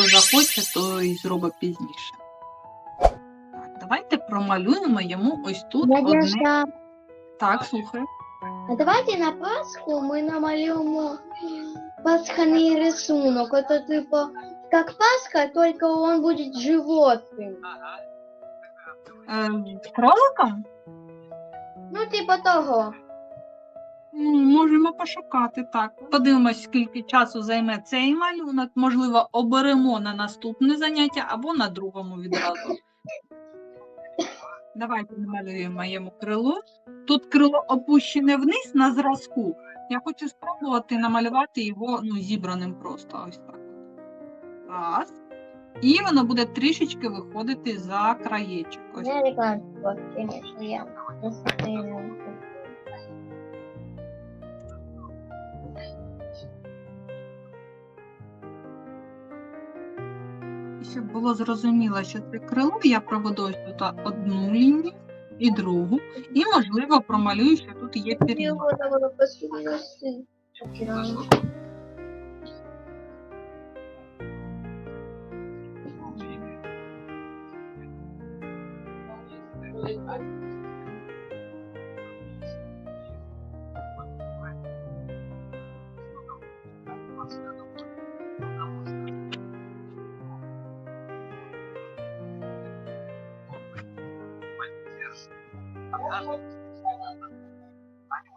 хто захоче, то і зробить пізніше. Так, давайте промалюємо йому ось тут одне. Надежда, Так, слухай. а давайте на Пасху ми намалюємо пасхальний рисунок. Это типа как Пасха, только он будет животным. Е, кроликом? Ну, типа того. Ну, можемо пошукати так. Подивимось, скільки часу займе цей малюнок. Можливо, оберемо на наступне заняття або на другому відразу. Давайте намалюємо йому крило. Тут крило опущене вниз на зразку. Я хочу спробувати намалювати його ну, зібраним просто ось так. Раз. І воно буде трішечки виходити за краєчок. Ось Щоб було зрозуміло, що це крило, я проведу ось тут одну лінію і другу, і, можливо, промалюю, що тут є пір'я.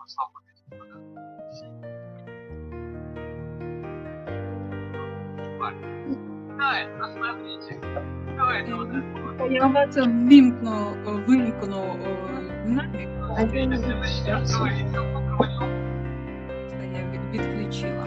Его надо посмотреть. Шокировано. Я вас вимкну, вимкну е, динамік. Один Це я від- відключила.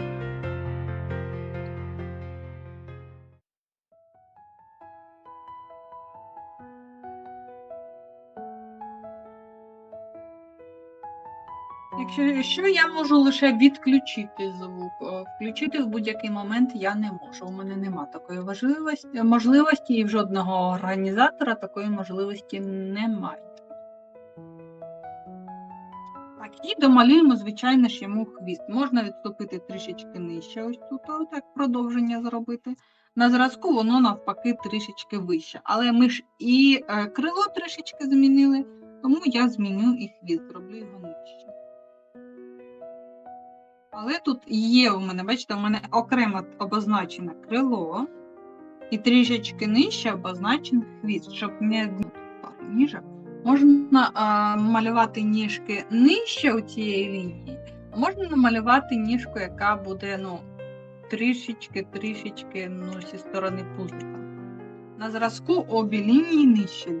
Якщо що, я можу лише відключити звук. Е, Включити в будь-який момент я не можу. У мене нема такої важливості, можливості, і в жодного організатора такої можливості немає. Так, і домалюємо, звичайно ж, йому хвіст. Можна відступити трішечки нижче, ось тут, отак продовження зробити. На зразку воно навпаки трішечки вище. Але ми ж і е, крило трішечки змінили, тому я зміню і хвіст, зроблю його нижче. Але тут є у мене, бачите, у мене окремо обозначене крило і трішечки нижче обозначений хвіст, щоб не ніжок. Можна а, малювати ніжки нижче у цієї лінії, а можна намалювати ніжку, яка буде ну, трішечки, трішечки ну, зі сторони пузика. На зразку обі лінії нижче.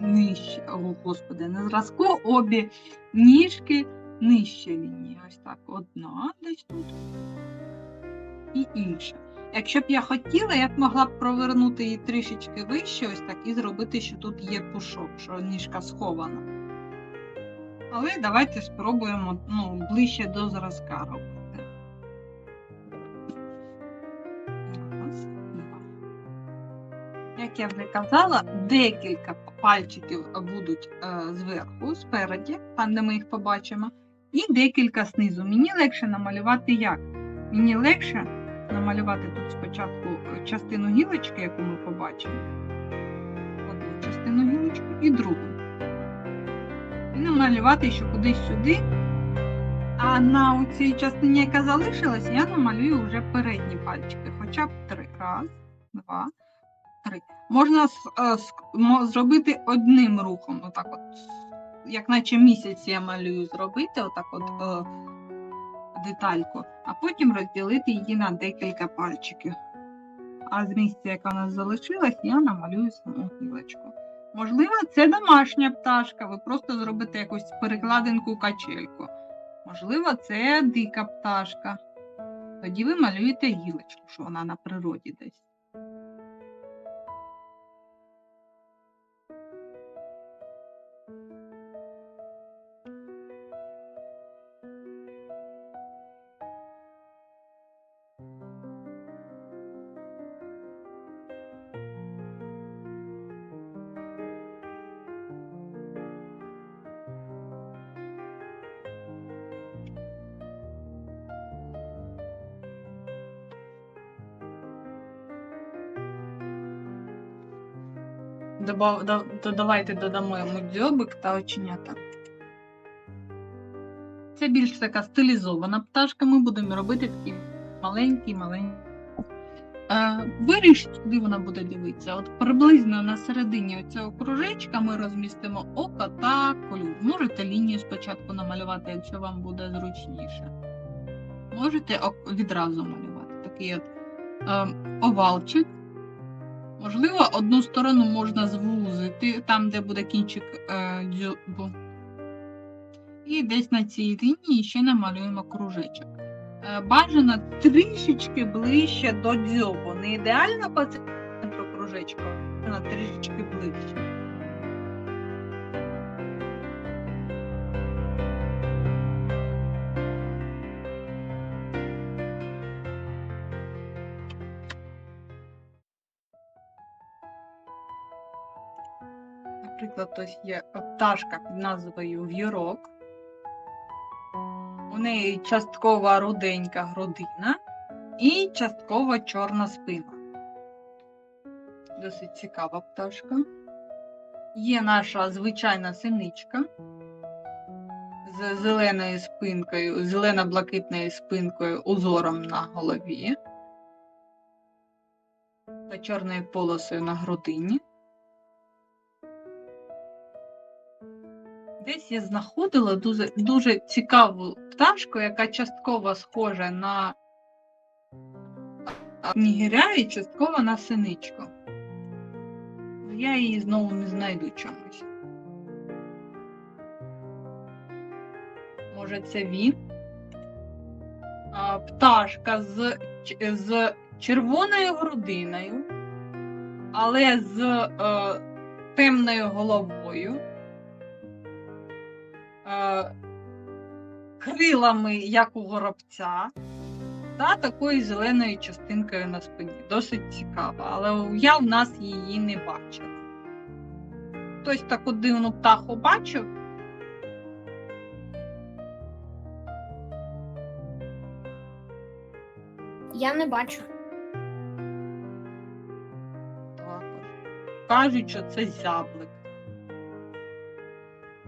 нижче. О, господи, на зразку обі ніжки нижче лінії. Ось так. Одна десь тут і інша. Якщо б я хотіла, я б могла б провернути її трішечки вище, ось так, і зробити, що тут є пушок, що ніжка схована. Але давайте спробуємо ну, ближче до зразка робити. Раз, два. Як я вже казала, декілька пальчиків будуть е, зверху, спереді, там, де ми їх побачимо, і декілька знизу. Мені легше намалювати як? Мені легше намалювати тут спочатку е, частину гілочки, яку ми побачимо. Одну частину гілочки і другу. І намалювати ще кудись сюди. А на цій частині, яка залишилась, я намалюю вже передні пальчики, хоча б три. Раз, два, три. Можна е, зробити одним рухом, отак от, як наче місяць я малюю зробити, отак от е, детальку, а потім розділити її на декілька пальчиків. А з місця, яка у нас залишилась, я намалюю саму гілочку. Можливо, це домашня пташка, ви просто зробите якусь перекладинку качельку. Можливо, це дика пташка. Тоді ви малюєте гілочку, що вона на природі десь. Добав, да- додавайте додамо йому дзьобик та оченята. Це більш така стилізована пташка. Ми будемо робити такі маленькі, маленькі. Е, вирішіть, куди вона буде дивитися. От приблизно на середині цього кружечка ми розмістимо око та колюр. Можете лінію спочатку намалювати, якщо вам буде зручніше. Можете відразу малювати. Такий от е, овалчик. Можливо, одну сторону можна звузити, там, де буде кінчик е, дзьобу. І десь на цій лінії ще намалюємо кружечок. Е, Бажано трішечки ближче до дзьобу. Не ідеально по центру кружечка, а трішечки ближче. Наприклад, ось є пташка під назвою в'юрок. У неї часткова руденька грудина і частково чорна спина. Досить цікава пташка. Є наша звичайна синичка з зеленою спинкою, зелено-блакитною спинкою узором на голові та чорною полосою на грудині. Десь я знаходила дуже, дуже цікаву пташку, яка частково схожа на нігіря і частково на синичку. Я її знову не знайду чомусь. Може, це він? А, пташка з, з червоною грудиною, але з е, темною головою крилами, як у горобця, та такою зеленою частинкою на спині. Досить цікава, але я в нас її не бачила. Хтось таку дивну птаху бачив? Я не бачу. Також. Кажуть, що це зяблик.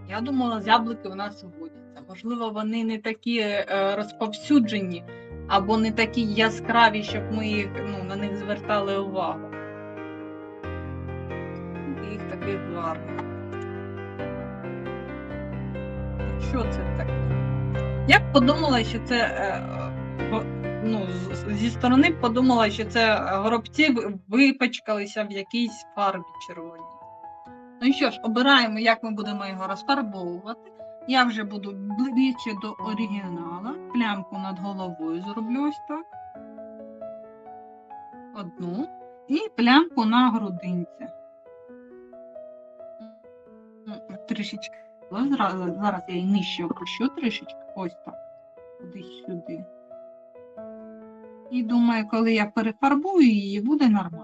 Я думала, зяблики у нас водяться. Можливо, вони не такі е, розповсюджені або не такі яскраві, щоб ми їх, ну, на них звертали увагу. Їх таких гарних. Що це таке? Я подумала, що це. Е, ну, зі сторони подумала, що це горобці ви- випачкалися в якійсь фарбі червоній. Ну і що ж, обираємо, як ми будемо його розфарбовувати. Я вже буду ближче до оригінала. Плямку над головою зроблю ось так. Одну. І плямку на грудинці. Трішечки. Зараз, я її нижче опущу трішечки. Ось так. Кудись сюди. І думаю, коли я перефарбую її, буде нормально.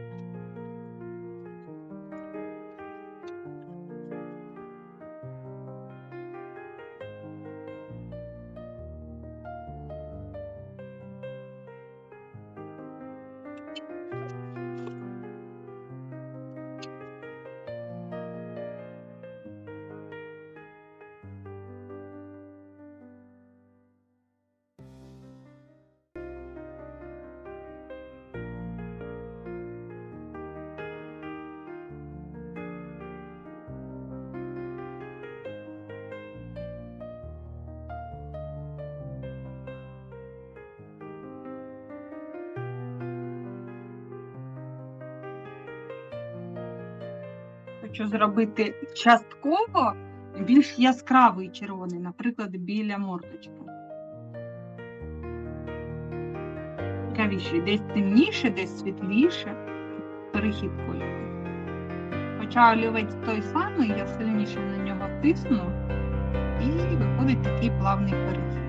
Хочу зробити частково більш яскравий червоний, наприклад, біля мордочки. Цікавіше, десь темніше, десь світліше. Перехід кольору. Хоча олівець той самий, я сильніше на нього тисну, і виходить такий плавний перехід.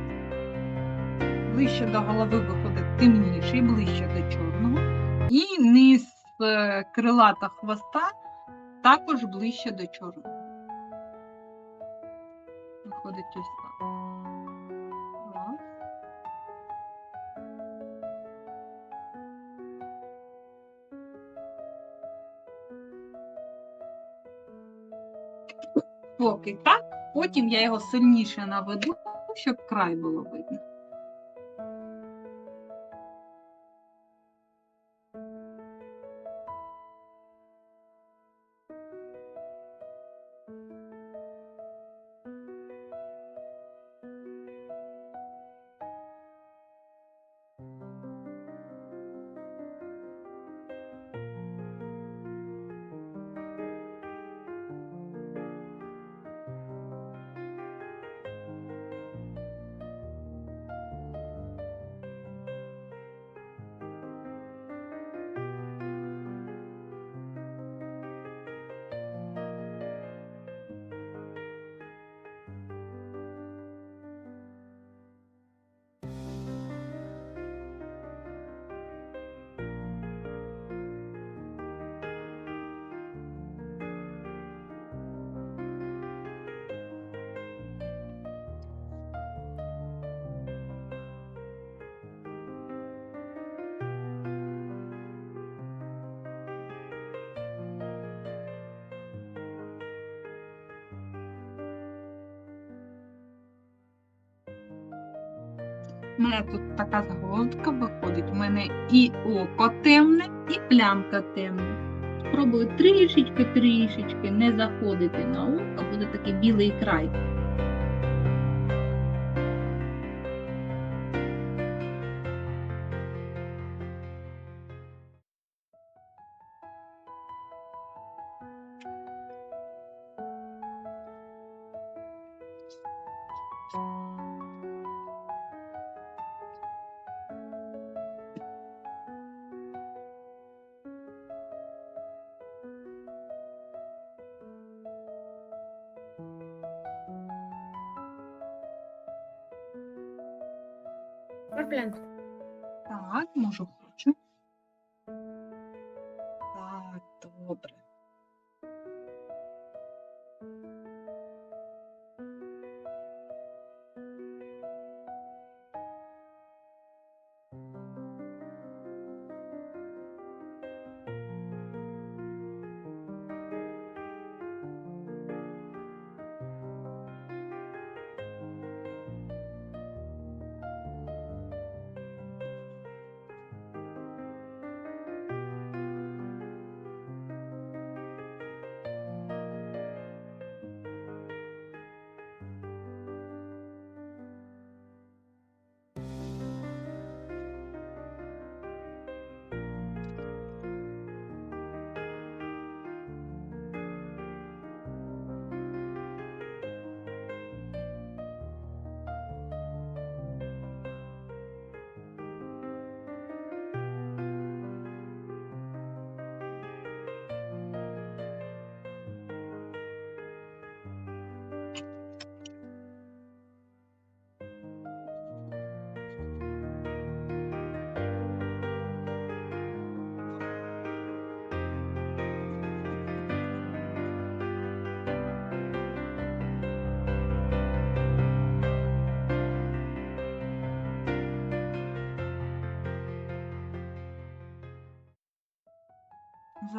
Ближче до голови виходить темніший, ближче до чорного. І низ е, крилата хвоста також ближче до чорного. Виходить ось так. Поки так, потім я його сильніше наведу, щоб край було видно. У мене тут така загвоздка виходить. У мене і око темне, і плямка темна. Спробую трішечки, трішечки не заходити на око, буде такий білий край. Проклянь. Так, можу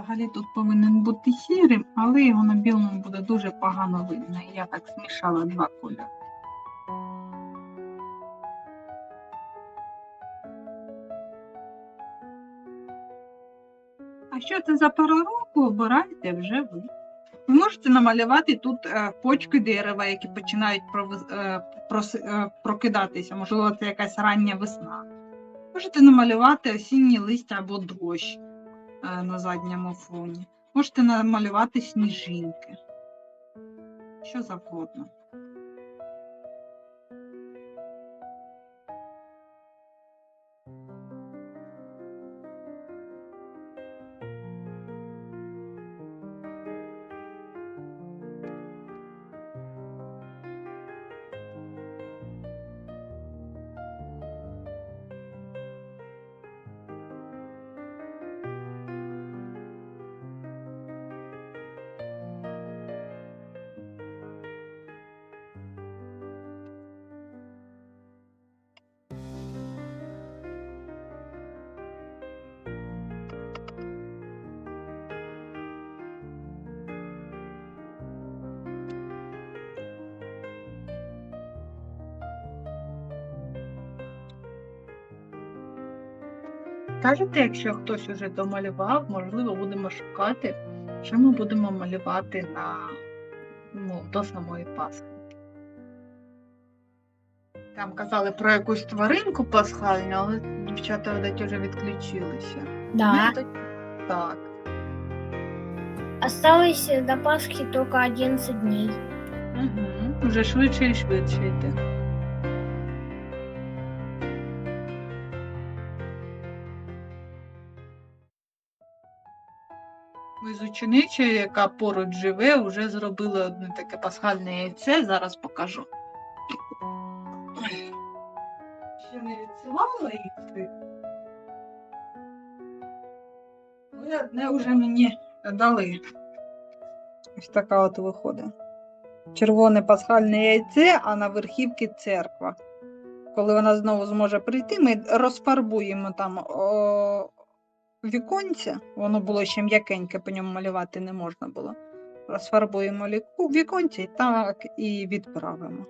Взагалі тут повинен бути сірим, але його на білому буде дуже погано видно. Я так змішала два кольори. А що це за пора року, обирайте вже ви. Ви можете намалювати тут е, почки дерева, які починають е, е, прокидатися. Можливо, це якась рання весна. Можете намалювати осінні листя або дощ е, на задньому фоні. Можете намалювати сніжинки. Що завгодно. Скажете, якщо хтось уже домалював, можливо, будемо шукати, що ми будемо малювати на ну, до самої Пасхи. Там казали про якусь тваринку пасхальну, але дівчата видать вже відключилися. Да. Ми Так. Осталось до Пасхи только 11 дней. Угу. Вже швидше і швидше йде. Ученицею, яка поруч живе, вже зробили одне таке пасхальне яйце, зараз покажу. Ще не відсилала їх. Ви одне вже мені дали. Ось така от виходить. Червоне пасхальне яйце, а на верхівці церква. Коли вона знову зможе прийти, ми розфарбуємо там віконце. Воно було ще м'якеньке, по ньому малювати не можна було. Розфарбуємо віконце і так і відправимо.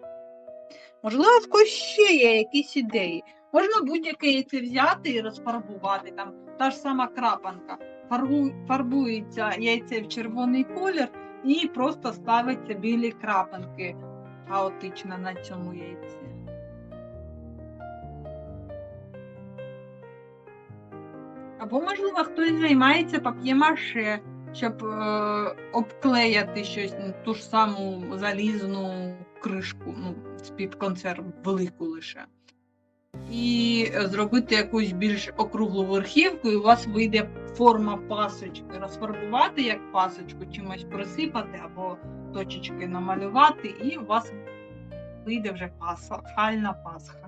Можливо, ще є якісь ідеї. Можна будь-яке яйце взяти і розфарбувати. Там та ж сама крапанка. Фарбу- Фарбується яйце в червоний колір і просто ставиться білі крапинки хаотично на цьому яйці. Або, можливо, хтось займається пап'є-маше, щоб е, обклеяти щось, ну, ту ж саму залізну кришку, ну, з-під консерв, велику лише. І зробити якусь більш округлу верхівку, і у вас вийде форма пасочки. Розфарбувати як пасочку, чимось присипати або точечки намалювати, і у вас вийде вже пасхальна пасха.